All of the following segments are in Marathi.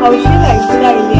好虚伪，知道一点。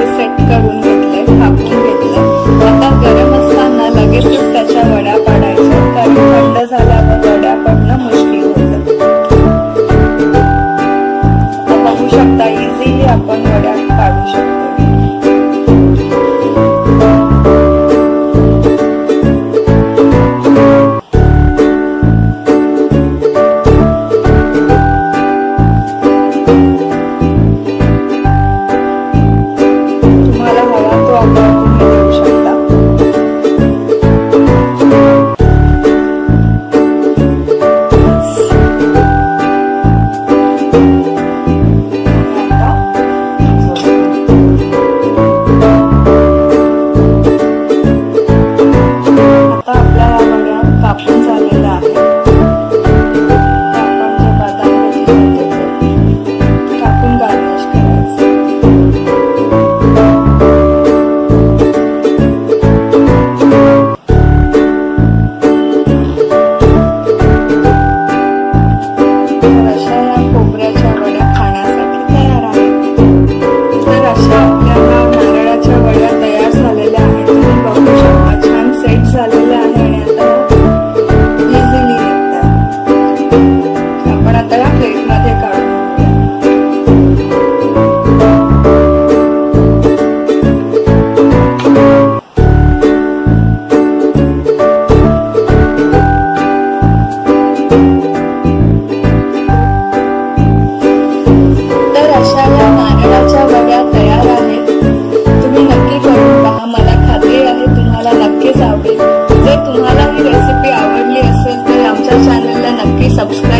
असं सेट करून घेतलं थापकी घेतलं आता गरम असताना लगेचच त्याच्या वड्या पाडायच्या. कारण थंड झाल्यावर 你好 subscribe